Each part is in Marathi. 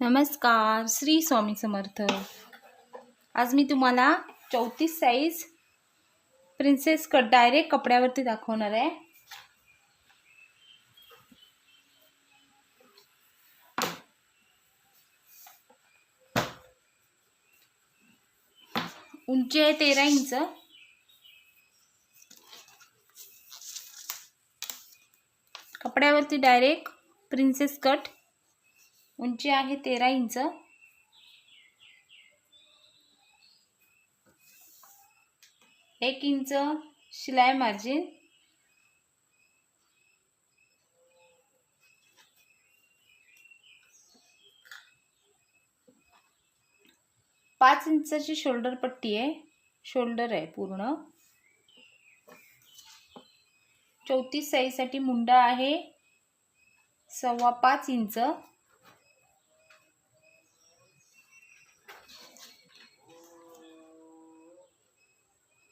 नमस्कार श्री स्वामी समर्थ. आज मी तुम्हाला चौतीस साईज प्रिन्सेस कट डायरेक्ट कपड्यावरती दाखवणार आहे. उंची आहे तेरा इंच. कपड्यावरती डायरेक्ट प्रिन्सेस कट उंची आहे तेरा इंच. एक इंच शिलाई मार्जिन. पाच इंचाची शोल्डर पट्टी आहे. शोल्डर आहे पूर्ण. चौतीस साईजसाठी मुंडा आहे. सव्वा पाच इंच.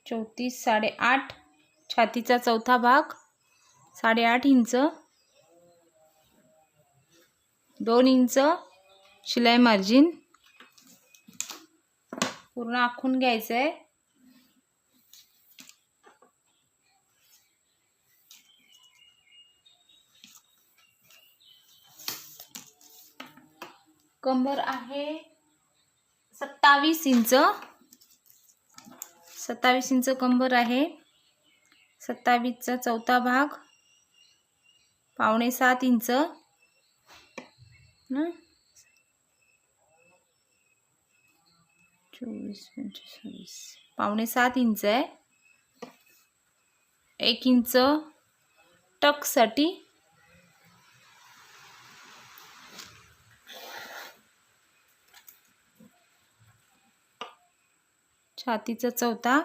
चौतीस साडेआठ. छातीचा चौथा भाग साडेआठ इंच. दोन इंच. शिलाई मार्जिन. पूर्ण आखून घ्यायचं आहे कंबर आहे सत्तावीस इंच. सत्तावीस इंच कंबर आहे. सत्तावीसचा चौथा भाग. पावणे सात इंच. चोवीस पंचेचाळीस. पावणे सात इंच आहे. एक इंच टकसाठी छातीचा चौथा.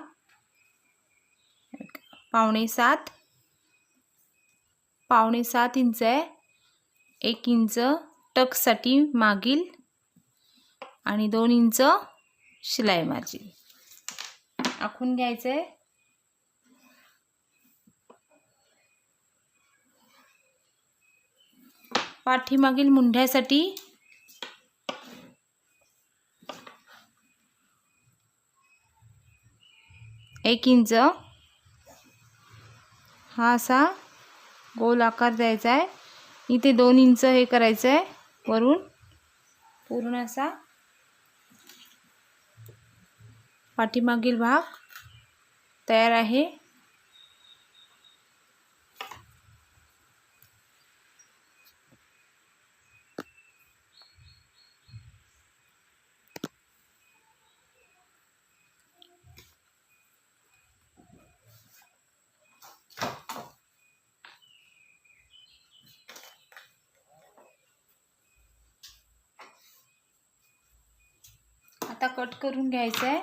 पावणे सात. पावणे सात इंच आहे. एक इंच टकसाठी मागील. आणि दोन इंच शिलाई मार्जिन आखून घ्यायचं. आहे पाठीमागील मुंढ्यासाठी एक इंच. हा असा गोल आकार द्यायचा आहे. इथे दोन इंच हे करायचं आहे वरून. पूर्ण असा पाठीमागील भाग तयार आहे. आता कट करून घ्यायचं आहे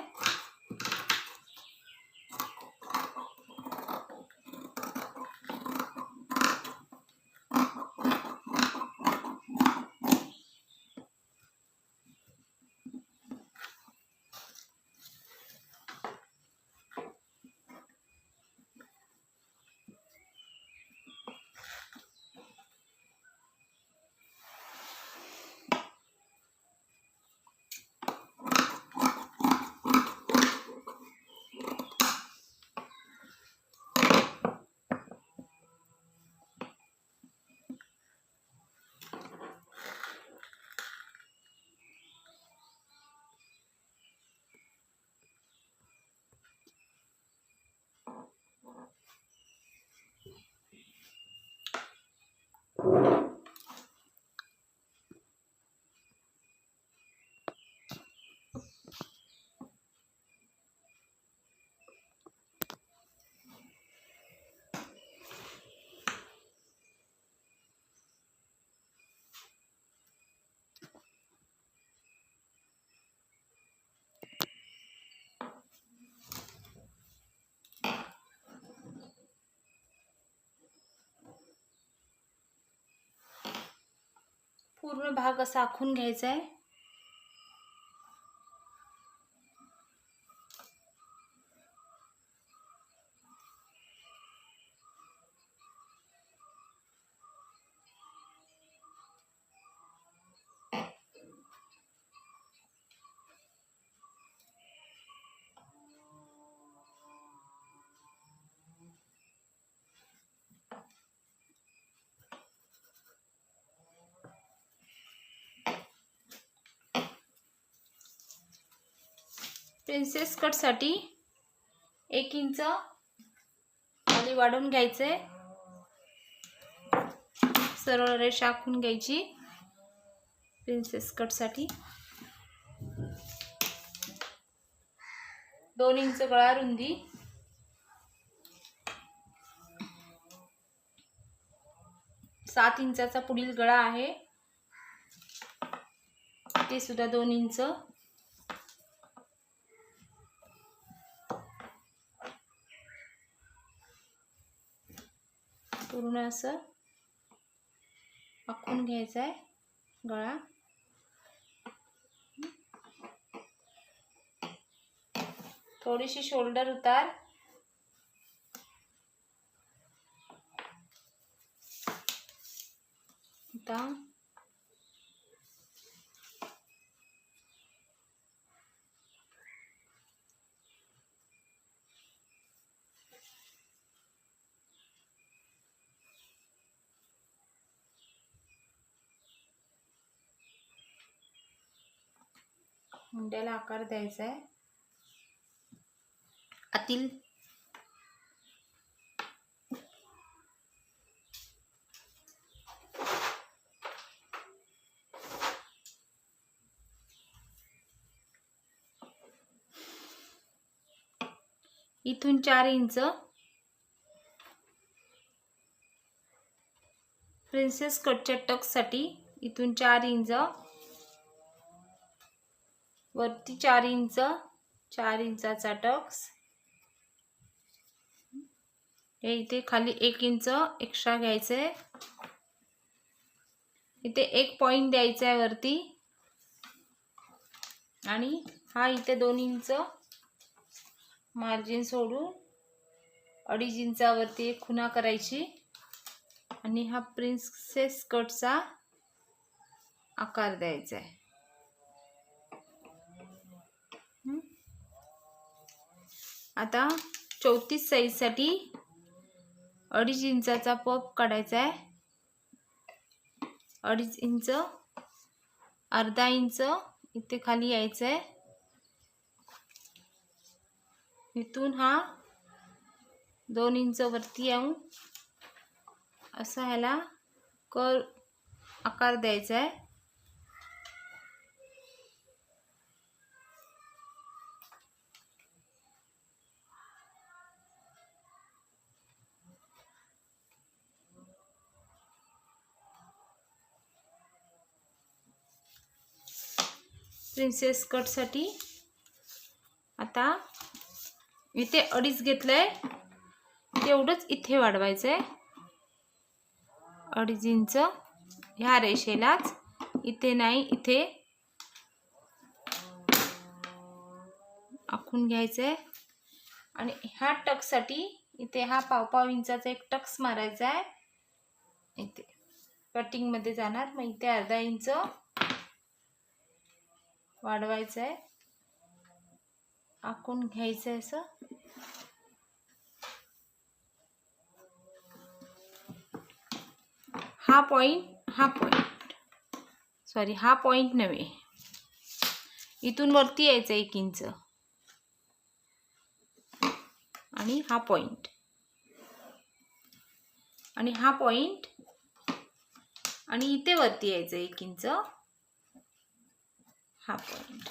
पूर्ण भाग असा आखून घ्यायचा आहे. प्रिन्सेस कटसाठी एक इंच खाली वाढवून घ्यायचे. सरळ रेषा आखून घ्यायची. प्रिन्सेस कटसाठी दोन इंच गळा रुंदी. सात इंचाचा पुढील गळा आहे. ते सुद्धा दोन इंच. पूर्ण असं आखून घ्यायचा आहे. गळा. थोडीशी शोल्डर उतार. आता मुंड्याला आकार द्यायचा आहे. आतील. इथून चार इंच. प्रिन्सेस कटच्या टक्ससाठी इथून चार इंच. वरती चार इंच चार इंचाचा टक्स. हे इथे खाली एक इंच एक्स्ट्रा घ्यायचं. आहे इथे एक पॉईंट द्यायचा आहे वरती. आणि हा इथे दोन इंच मार्जिन सोडून अडीच इंचावरती एक खुणा करायची. आणि हा प्रिन्सेस कटचा आकार द्यायचा आहे. आता चौतीस साईजसाठी अडीच इंचाचा पप काढायचा आहे. अडीच इंच अर्धा इंच इथे खाली यायचं आहे. इथून हा दोन इंच वरती येऊन असा ह्याला कर आकार द्यायचा आहे. प्रिन्सेस कटसाठी आता इथे अडीच घेतलंय. तेवढंच इथे वाढवायचं आहे अडीच इंच ह्या रेषेलाच. इथे नाही इथे आखून घ्यायचं आहे आणि ह्या टक्ससाठी इथे हा पाव पाव इंचाचा एक टक्स मारायचा आहे इथे कटिंगमध्ये जाणार. मग इथे अर्धा इंच. वाढवायचं आहे आखून घ्यायचं आहे असं. हा पॉईंट हा पॉईंट सॉरी हा पॉईंट नव्हे. इथून वरती यायचं एक इंच. आणि हा पॉईंट आणि हा पॉईंट आणि इथे वरती यायचं एक इंच. हा पॉइंट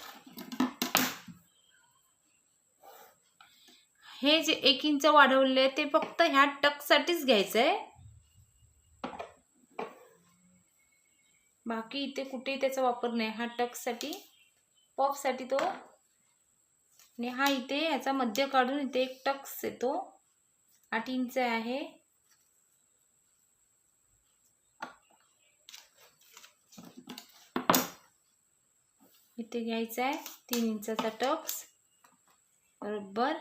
हे जे एक इंच वाढवले आहे ते फक्त ह्या टकसाठीच घ्यायचं आहे बाकी इथे कुठेही त्याचा वापर नाही. हा टकसाठी पॉपसाठी तो. आणि हा इथे ह्याचा मध्य काढून इथे एक टक्स येतो. आठ इंच आहे. इथे घ्यायचा आहे तीन इंचाचा टक्स बरोबर.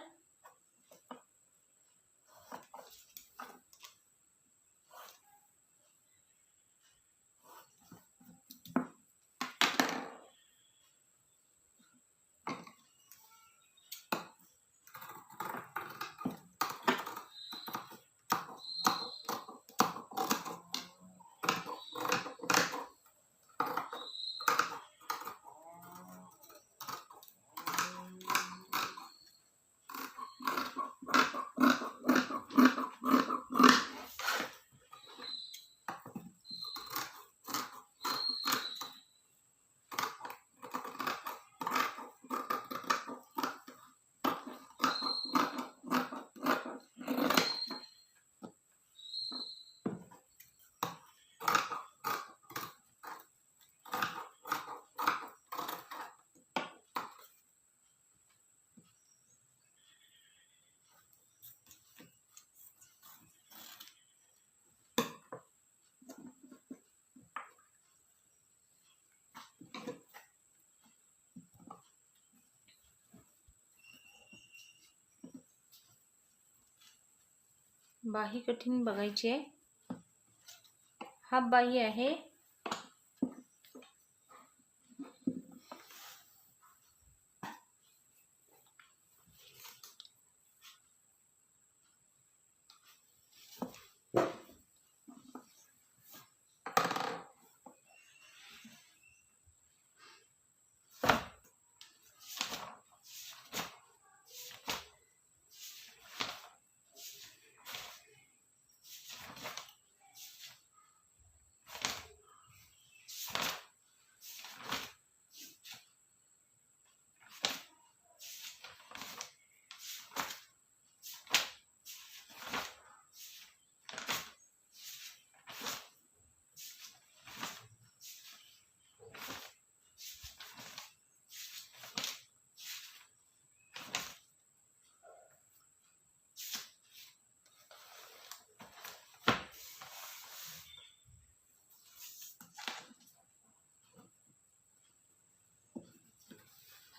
बाही कठीण बघायची आहे. हा बाही आहे.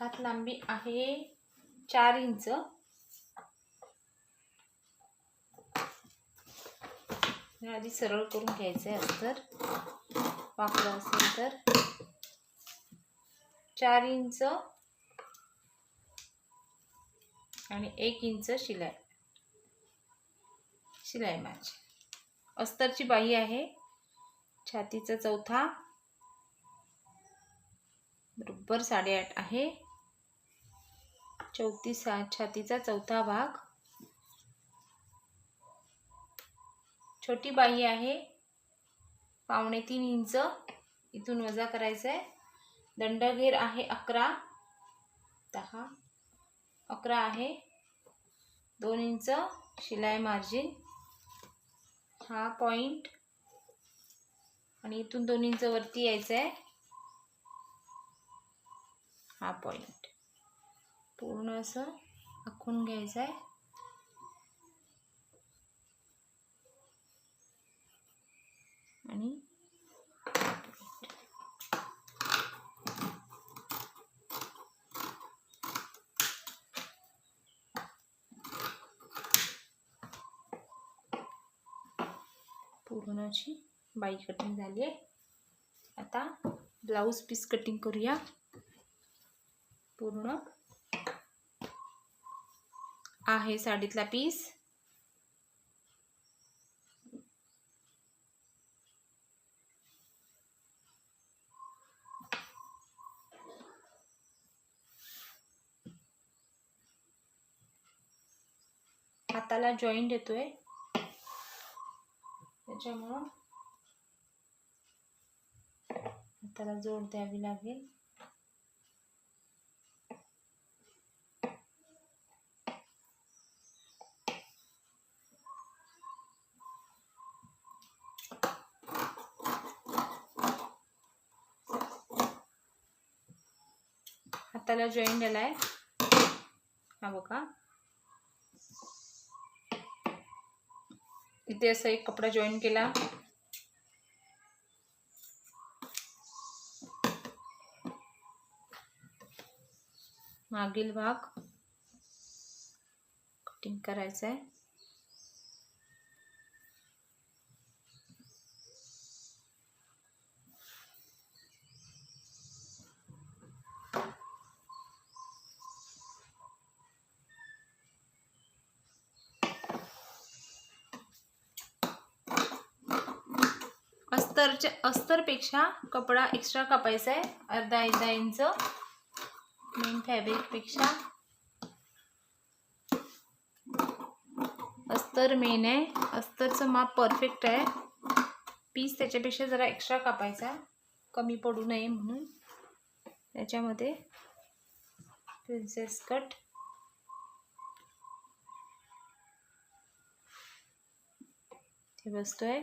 हात लांबी आहे चार इंच. आधी सरळ करून घ्यायचं आहे अस्तर. वापरा असेल तर. चार इंच आणि एक इंच शिलाई. शिलाई माझी अस्तरची बाई आहे. छातीचा चौथा. बरोबर साडेआठ आहे. चौतीस छातीचा चौथा भाग. छोटी बाई आहे. पावणे तीन इंच. इथून वजा करायचं आहे. दंडघेर आहे अकरा. दहा. अकरा आहे. दोन इंच. शिलाई मार्जिन. हा पॉईंट आणि इथून दोन इंच वरती यायचं आहे. हा पॉईंट पूर्ण असं आखून घ्यायचं आहे. आणि पूर्ण अशी बाई कटिंग झाली आहे. आता ब्लाऊज पीस कटिंग करूया. पूर्ण. आहे साडीतला पीस. हाताला जॉईंट येतोय. त्याच्यामुळं हाताला जोड द्यावी लागेल. जॉईन जॉईंट आहे हा बघा. इथे असं एक कपडा जॉईन केला. मागील भाग. कटिंग करायचा आहे अस्तरच्या अस्तरपेक्षा कपडा एक्स्ट्रा कापायचा आहे. अर्धा अर्धा इंच. मेन फॅब्रिकपेक्षा अस्तर मेन आहे. अस्तरचं माप परफेक्ट आहे. पीस त्याच्यापेक्षा जरा एक्स्ट्रा कापायचा. कमी पडू नये म्हणून. त्याच्यामध्ये प्रिन्सेस कट ते बसतोय.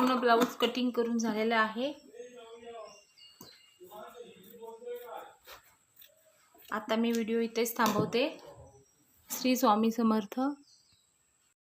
पूर्ण ब्लाऊज कटिंग करून झालेलं आहे. आता मी व्हिडिओ इथेच थांबवते. श्री स्वामी समर्थ.